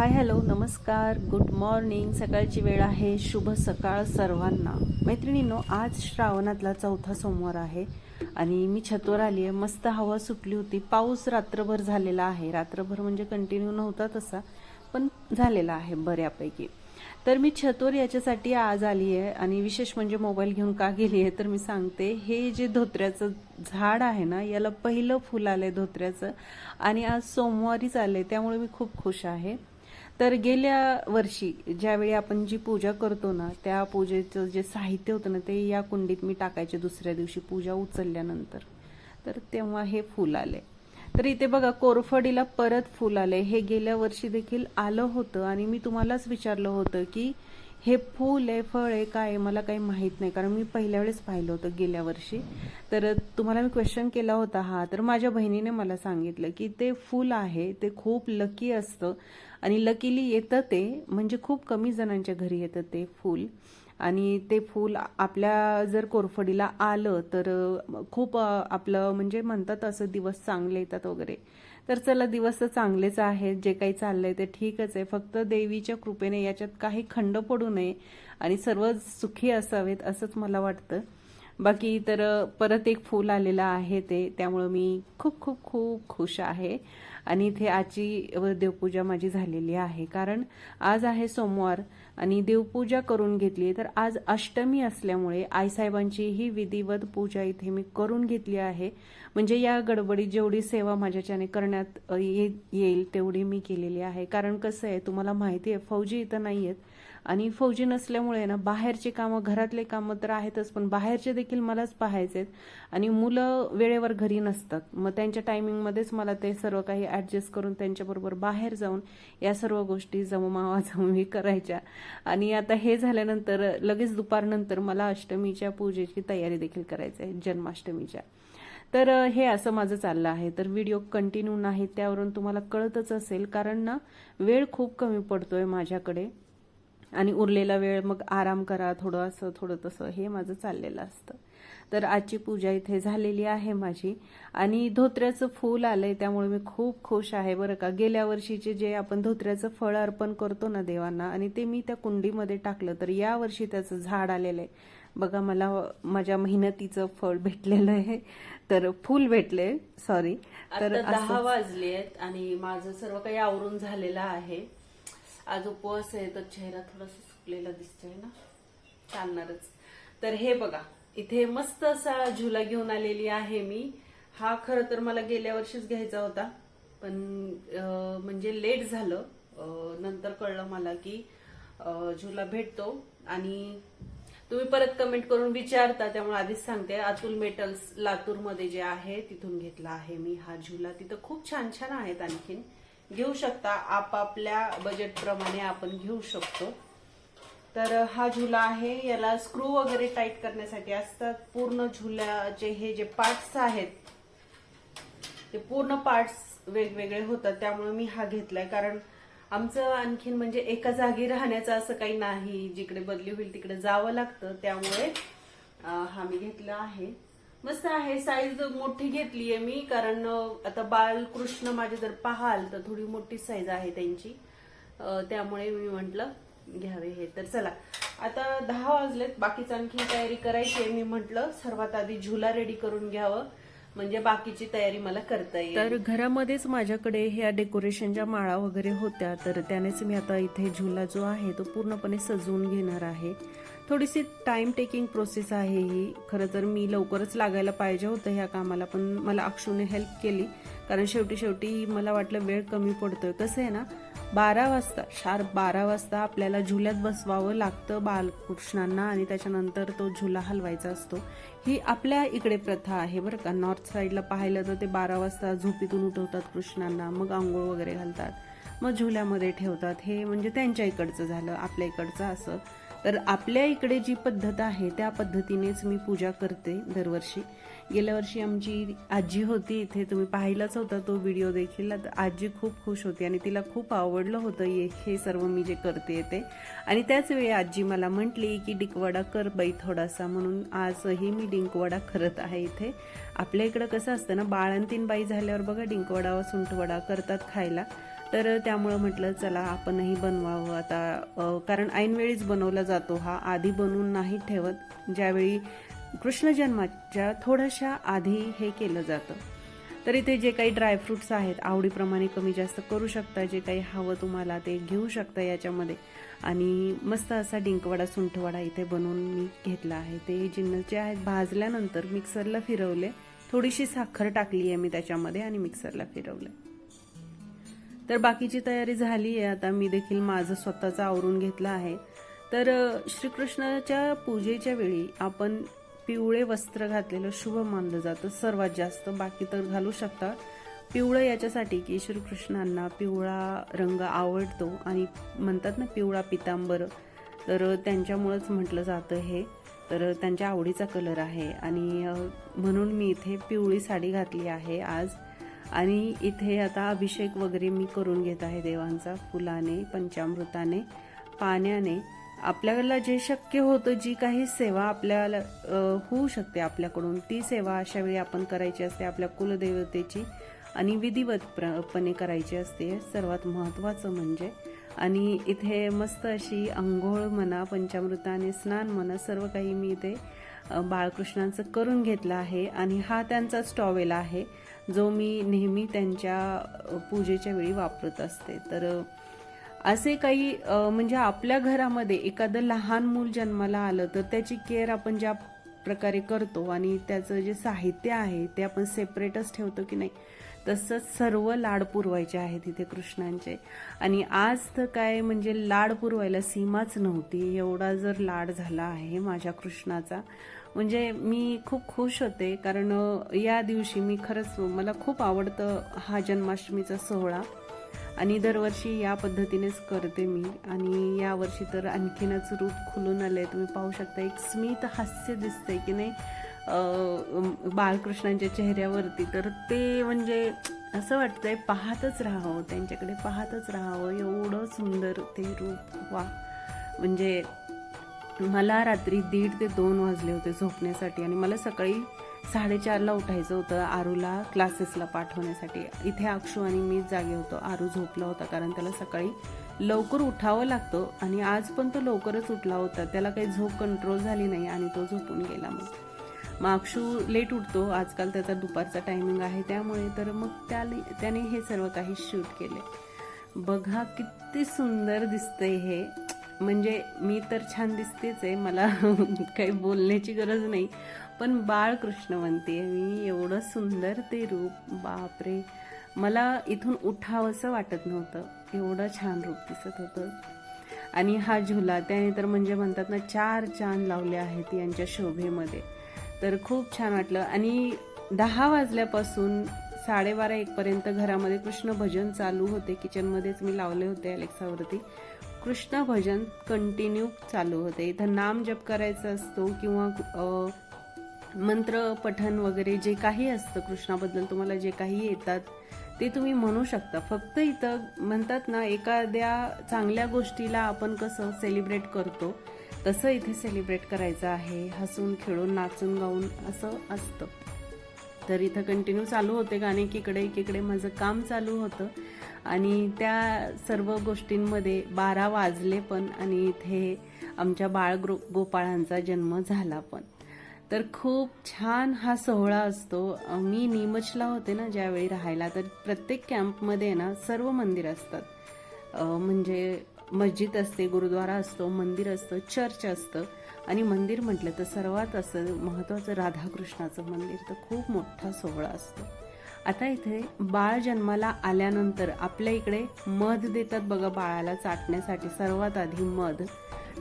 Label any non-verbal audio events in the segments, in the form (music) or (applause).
हाय hello नमस्कार. Good morning. सकाळची वेळ आहे. शुभ सकाळ सर्वांना. मैत्रिणींनो आज श्रावणातला चौथा सोमवार आहे आणि मी छतवर आली आहे. मस्त हवा सुटली होती. पाऊस रात्रभर झालेला आहे. रात्रभर म्हणजे कंटिन्यू नव्हता तसा पण झालेला आहे बऱ्यापैकी. तर मी छतवर याच्यासाठी आज आली आहे आणि विशेष म्हणजे मोबाईल घेऊन का गेली आहे तर मी सांगते. हे जे धोत्र्याचं झाड आहे ना याला पहिलं फुल आलंय धोत्र्याचं आणि आज सोमवारीच आलंय. त्यामुळे मी खूप खुश आहे. तर गेल्या वर्षी ज्यावेळी आपण जी पूजा करतो ना त्या पूजेचं जे साहित्य होतं ना ते या कुंडीत मी टाकायचे दुसऱ्या दिवशी पूजा उचलल्यानंतर. तर तेव्हा हे फुल आले. तर इथे बघा कोरफडीला परत फुल आले. हे गेल्या वर्षी देखील आलं होतं आणि मी तुम्हालाच विचारलं होतं की हे फूल आहे फळ आहे काय आहे मला काही माहीत नाही. कारण मी पहिल्या वेळेस पाहिलं होतं गेल्या वर्षी. तर तुम्हाला मी क्वेश्चन केला होता हा. तर माझ्या बहिणीने मला सांगितलं की ते फूल आहे ते खूप लकी असतं. आणि लकीली येतं ते म्हणजे खूप कमी जणांच्या घरी येतं ते फूल. आणि ते फूल आपल्या जर कोरफडीला आलं तर खूप आपलं म्हणजे म्हणतात असं दिवस चांगले येतात वगैरे. तर चला दिवस तर चांगलेच आहेत जे काही चाललंय ते ठीकच आहे. फक्त देवीच्या कृपेने याच्यात काही खंड पडू नये आणि सर्व सुखी असावेत असंच मला वाटतं. बाकी तर परत एक फूल आलेलं आहे ते त्यामुळं मी खूप खूप खूप खुश आहे. आणि इथे आजची देवपूजा माझी झालेली आहे. कारण आज आहे सोमवार आणि देवपूजा करून घेतली तर आज अष्टमी असल्यामुळे आईसाहेबांची ही विधिवत पूजा इथे मी करून घेतली आहे. म्हणजे या गडबडीत जेवढी सेवा माझ्याच्याने करण्यात येईल तेवढी मी केलेली आहे. कारण कसं आहे तुम्हाला माहिती आहे फौजी इथं नाही आहेत आणि फौजी नसल्यामुळे ना बाहेरचे कामं घरातले कामं तर आहेतच पण बाहेरचे देखील मलाच पाहायचे आहेत आणि मुलं वेळेवर घरी नसतात. मग त्यांच्या टायमिंगमध्येच मला ते सर्व काही ॲडजस्ट करून त्यांच्याबरोबर बाहेर जाऊन या सर्व गोष्टी जममावा (laughs) जमवी करायच्या. आणि आता हे झाल्यानंतर लगेच दुपारनंतर मला अष्टमीच्या पूजेची तयारी देखील करायची आहे जन्माष्टमीच्या. तर हे असं माझं चाललं आहे. तर व्हिडिओ कंटिन्यू नाही त्यावरून तुम्हाला कळतच असेल कारण ना वेळ खूप कमी पडतोय माझ्याकडे. आणि उरलेला वेळ मग आराम करा थोडं असं थोडं तसं. हे माझं चाललेलं असतं. तर आजची पूजा इथे झालेली आहे माझी. आणि धोत्र्याचं फूल आलंय त्यामुळे मी खूप खुश आहे बरं का. गेल्या वर्षीचे जे आपण धोत्र्याचं फळ अर्पण करतो ना देवांना आणि ते मी त्या कुंडीमध्ये टाकलं तर या वर्षी त्याचं झाड आलेलं आहे. बघा मला माझ्या मेहनतीचं फळ भेटलेलं आहे. तर फूल भेटले सॉरी तर दहा वाजले आहेत आणि माझं सर्व काही आवरून झालेलं आहे. आज उपवास आहे तर चेहरा थोडासा सुकलेला दिसतोय ना? चालणारच. तर हे बघा इथे मस्त असा झुला घेऊन आलेली आहे मी. हा खर तर मला गेल्या वर्षीच घ्यायचा होता पण म्हणजे लेट झालं. नंतर कळलं मला की झुला भेटतो. आणि तुम्ही परत कमेंट करून विचारता त्यामुळे आधीच सांगते. अतुल मेटल्स लातूरमध्ये जे आहे तिथून घेतला आहे मी हा झुला. तिथं खूप छान छान आहेत आणखीन. घेऊ शकता. आपापल्या बजेटप्रमाणे आपण घेऊ शकतो. तर हा झुला आहे. याला स्क्रू वगैरे टाईट करण्यासाठी असतात. पूर्ण झुल्याचे हे जे पार्ट्स आहेत ते पूर्ण पार्ट्स वेगवेगळे होतात. त्यामुळे मी हा घेतलाय. कारण आमचं आणखीन म्हणजे एका जागी राहण्याचं असं काही नाही. जिकडे बदली होईल तिकडे जावं लागतं. त्यामुळे हा मी घेतला आहे. मस्त आहे साईज मोठी घेतली आहे मी कारण आता बालकृष्ण माझे जर पाहाल तर थोडी मोठी साईज आहे त्यांची. त्यामुळे मी म्हटलं घ्यावे हे. तर चला आता दहा वाजलेत बाकीच आणखी तयारी करायची आहे. मी म्हटलं सर्वात आधी झुला रेडी करून घ्यावं. म्हणजे बाकीची तयारी मला करता येईल. तर घरामध्येच माझ्याकडे ह्या डेकोरेशनच्या माळा वगैरे होत्या तर त्यानेच मी आता इथे झुला जो आहे तो पूर्णपणे सजवून घेणार आहे. थोडीशी टाइम टेकिंग प्रोसेस आहे ही. खरं तर मी लवकरच लागायला पाहिजे होतं ह्या कामाला पण मला अक्षूने हेल्प केली. कारण शेवटी शेवटी मला वाटलं वेळ कमी पडतोय. कसं आहे ना बारा वाजता शार्प बारा वाजता आपल्याला झुल्यात बसवावं लागतं बालकृष्णांना आणि त्याच्यानंतर तो झुला हलवायचा असतो. ही आपल्या इकडे प्रथा आहे बरं का. नॉर्थ साईडला पाहिलं तर ते बारा वाजता झोपीतून उठवतात कृष्णांना मग आंघोळ वगैरे घालतात मग झुल्यामध्ये ठेवतात. हे म्हणजे त्यांच्या इकडचं झालं आपल्या इकडचं असं. तर आपल्या इकडे जी पद्धत आहे त्या पद्धतीनेच मी पूजा करते दरवर्षी. गेल्या वर्षी आमची आजी होती इथे तुम्ही पाहिलाच होता तो व्हिडिओ देखील. आजी खूप खुश होती आणि तिला खूप आवडलं होतं हे सर्व मी जे करते ते. आणि त्याच वेळी आजी मला म्हटली की डिंकवडा कर बाई थोडासा म्हणून आजही मी डिंकवडा करत आहे इथे. आपल्या इकडं कसं असतं ना बाळंतीन बाई झाल्यावर बघा डिंकवडा सुंठवडा करतात खायला. तर त्यामुळं म्हटलं चला आपणही बनवावं आता. कारण ऐनवेळीच बनवला जातो हा. आधी बनवून नाही ठेवत. ज्यावेळी कृष्ण जन्माच्या थोड्याशा आधी हे केलं जातं. तर इथे जे काही ड्रायफ्रुट्स आहेत आवडीप्रमाणे कमी जास्त करू शकता जे काही हवं तुम्हाला ते घेऊ शकता याच्यामध्ये. आणि मस्त असा डिंकवडा सुंठवडा इथे बनवून मी घेतला आहे. ते जिन्नस जे आहेत भाजल्यानंतर मिक्सरला फिरवले. थोडीशी साखर टाकली आहे मी त्याच्यामध्ये आणि मिक्सरला फिरवले तर बाकीची तयारी झाली आहे. आता मी देखील माझं स्वतःचं आवरून घेतलं आहे. तर श्रीकृष्णाच्या पूजेच्या वेळी आपण पिवळे वस्त्र घातलेलं शुभ मानलं जातं. सर्वात जास्त. बाकी तर घालू शकता. पिवळं याच्यासाठी की श्रीकृष्णांना पिवळा रंग आवडतो आणि म्हणतात ना पिवळा पितांबर. तर त्यांच्यामुळंच म्हटलं जातं हे. तर त्यांच्या आवडीचा कलर आहे. आणि म्हणून मी इथे पिवळी साडी घातली आहे आज. आणि इथे आता अभिषेक वगैरे मी करून घेत आहे देवांचा. फुलाने पंचामृताने पाण्याने. आपल्याला जे शक्य होतं जी काही सेवा आपल्याला होऊ शकते आपल्याकडून ती सेवा अशा वेळी आपण करायची असते. आपल्या कुलदेवतेची आणि विधिवतपणे करायची असते. सर्वात महत्त्वाचं म्हणजे आणि इथे मस्त अशी आंघोळ म्हणा पंचामृताने स्नान म्हणा सर्व काही मी इथे बाळकृष्णांचं करून घेतलं आहे. आणि हा त्यांचा स्टॉवेल आहे जो मी नेहमी त्यांच्या पूजेच्या वेळी वापरत असते. तर असे काही म्हणजे आपल्या घरामध्ये एखादं लहान मूल जन्माला आलं तर त्याची केअर आपण ज्या प्रकारे करतो आणि त्याचं जे साहित्य आहे ते आपण सेपरेटच ठेवतो की नाही तसंच सर्व लाड पुरवायचे आहेत तिथे कृष्णांचे. आणि आज तर काय म्हणजे लाड पुरवायला सीमाच नव्हती एवढा जर लाड झाला आहे माझ्या कृष्णाचा. म्हणजे मी खूप खुश होते कारण या दिवशी मी खरंच मला खूप आवडतं हा जन्माष्टमीचा सोहळा. आणि दरवर्षी या पद्धतीनेच करते मी. आणि यावर्षी तर आणखीनच रूप खुलून आलंय. तुम्ही पाहू शकता एक स्मित हास्य दिसतंय की नाही. बाळकृष्णांच्या चेहऱ्यावरती. तर ते म्हणजे असं वाटतंय पाहतच राहावं. त्यांच्याकडे पाहतच राहावं. एवढं सुंदर ते रूप. वा. म्हणजे मला रात्री दीड ते दोन वाजले होते झोपण्यासाठी. आणि मला सकाळी साडेचारला उठायचं होतं आरूला क्लासेसला पाठवण्यासाठी. इथे अक्षू आणि मी जागे होतो. आरू झोपला होता कारण त्याला सकाळी लवकर उठावं लागतं आणि आज पण तो लवकरच उठला होता. त्याला काही झोप कंट्रोल झाली नाही आणि तो झोपून गेला मग. मग अक्षू लेट उठतो. आजकाल त्याचा दुपारचा टायमिंग आहे. त्यामुळे तर मग त्याने त्याने हे सर्व काही शूट केले. बघा किती सुंदर दिसते हे. म्हणजे मी तर छान दिसतेच आहे. मला (laughs) काही बोलण्याची गरज नाही. पण बाळकृष्ण म्हणते मी एवढं सुंदर ते रूप बापरे. मला इथून उठावंसं वाटत नव्हतं. एवढं छान रूप दिसत होतं. आणि हा झुला त्याने तर म्हणजे म्हणतात ना चार चांद लावले आहेत यांच्या शोभेमध्ये. तर खूप छान वाटलं. आणि दहा वाजल्यापासून साडेबारा एकपर्यंत घरामध्ये कृष्ण भजन चालू होते. किचनमध्येच मी लावले होते अलेक्सावरती. कृष्ण भजन कंटिन्यू चालू होते. इथं नाम जप करायचा असतो किंवा मंत्र पठन वगैरे जे काही असतं कृष्णाबद्दल तुम्हाला जे काही येतात ते तुम्ही म्हणू शकता. फक्त इथं म्हणतात ना एखाद्या चांगल्या गोष्टीला आपण कसं सेलिब्रेट करतो तसं इथे सेलिब्रेट करायचं आहे. हसून खेळून नाचून गाऊन असं असतं. तर इथं कंटिन्यू चालू होते गाणे एकीकडे एकीकडे माझं काम चालू होतं. आणि त्या सर्व गोष्टींमध्ये बारा वाजले पण आणि इथे आमच्या बाळ गो गोपाळांचा जन्म झाला पण. तर खूप छान हा सोहळा असतो. मी नीमचला होते ना ज्यावेळी राहायला तर प्रत्येक कॅम्पमध्ये ना सर्व मंदिर असतात. म्हणजे मस्जिद असते गुरुद्वारा असतो मंदिर असतं चर्च असतं. आणि मंदिर म्हटलं तर सर्वात असं महत्त्वाचं राधाकृष्णाचं मंदिर तर खूप मोठा सोहळा असतो. आता इथे बाळ जन्माला आल्यानंतर आपल्या इकडे मध देतात बघा बाळाला चाटण्यासाठी सर्वात आधी मध.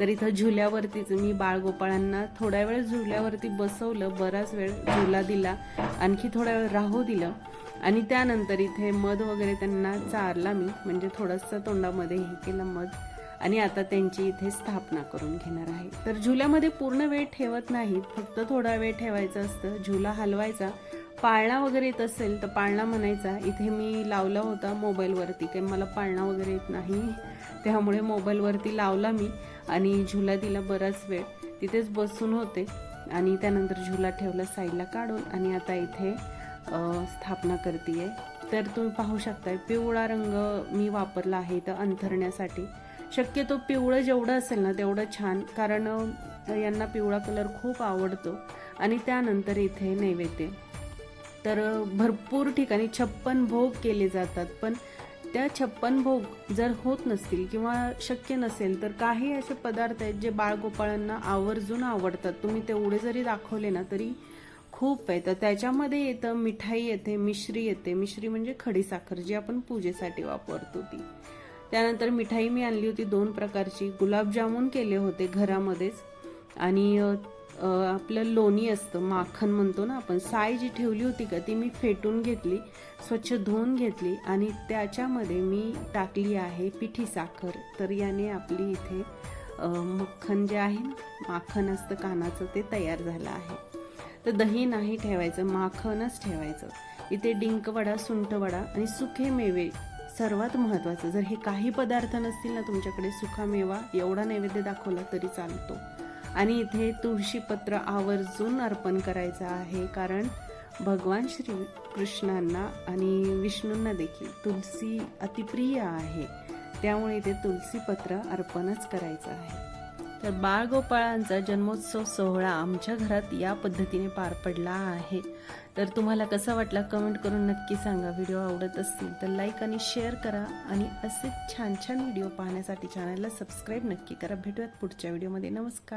तर इथं झुल्यावरतीच मी बाळगोपाळांना थोड्या वेळ झुल्यावरती बसवलं बराच वेळ झुला दिला आणखी थोड्या वेळ राहू दिलं. आणि त्यानंतर इथे मध वगैरे त्यांना चारला मी म्हणजे थोडंसं तोंडामध्ये हे केलं मध. आणि आता त्यांची इथे स्थापना करून घेणार आहे. तर झुल्यामध्ये पूर्ण वेळ ठेवत नाही फक्त थोडा वेळ ठेवायचं असतं. झुला हलवायचा. पाळणा वगैरे येत असेल तर पाळणा म्हणायचा. इथे मी लावला होता मोबाईलवरती. काही मला पाळणा वगैरे येत नाही त्यामुळे मोबाईलवरती लावला मी. आणि झुला दिला बराच वेळ. तिथेच बसून होते आणि त्यानंतर झुला ठेवला साईडला काढून आणि आता इथे स्थापना करते तर तुम्ही पाहू शकताय पिवळा रंग मी वापरला आहे इथं अंथरण्यासाठी. शक्यतो पिवळं जेवढं असेल ना तेवढं छान कारण यांना पिवळा कलर खूप आवडतो आणि त्यानंतर इथे नैवेद्य. तर भरपूर ठिकाणी छप्पन भोग केले जातात पण त्या छप्पन भोग जर होत नसतील किंवा शक्य नसेल तर काही असे पदार्थ आहेत जे बाळगोपाळांना आवर्जून आवडतात. तुम्ही तेवढे जरी दाखवले ना तरी खूप आहे. तर त्याच्यामध्ये येतं मिठाई येते मिश्री येते. मिश्री म्हणजे खडीसाखर जी आपण पूजेसाठी वापरतो ती. त्यानंतर मिठाई मी आणली होती दोन प्रकारची. गुलाबजामुन केले होते घरामध्येच. आणि आपलं लोणी असतं माखण म्हणतो ना आपण. साय जी ठेवली होती का ती मी फेटून घेतली स्वच्छ धुवून घेतली आणि त्याच्यामध्ये मी टाकली आहे पिठी साखर. तर याने आपली इथे मक्खन जे आहे माखण असतं कानाचं ते तयार झालं आहे. तर दही नाही ठेवायचं माखणच ठेवायचं. इथे डिंकवडा सुंठवडा आणि सुखे मेवे सर्वात महत्त्वाचं. जर हे काही पदार्थ नसतील ना तुमच्याकडे सुखा मेवा एवढा नैवेद्य दाखवला तरी चालतो. आणि इथे तुळशीपत्र आवर्जून अर्पण करायचं आहे कारण भगवान श्री कृष्णांना आणि विष्णूंना देखील तुलसी अतिप्रिय आहे. त्यामुळे इथे तुलसीपत्र अर्पणच करायचं आहे. तर बाळगोपाळांचा जन्मोत्सव सोहळा आमच्या घरात या पद्धतीने पार पडला आहे. तर तुम्हाला कसा वाटला कमेंट करून नक्की सांगा. व्हिडिओ आवडत असतील तर लाईक आणि शेअर करा आणि असे छान छान व्हिडिओ पाहण्यासाठी चॅनलला सबस्क्राईब नक्की करा. भेटूयात पुढच्या व्हिडिओमध्ये. नमस्कार.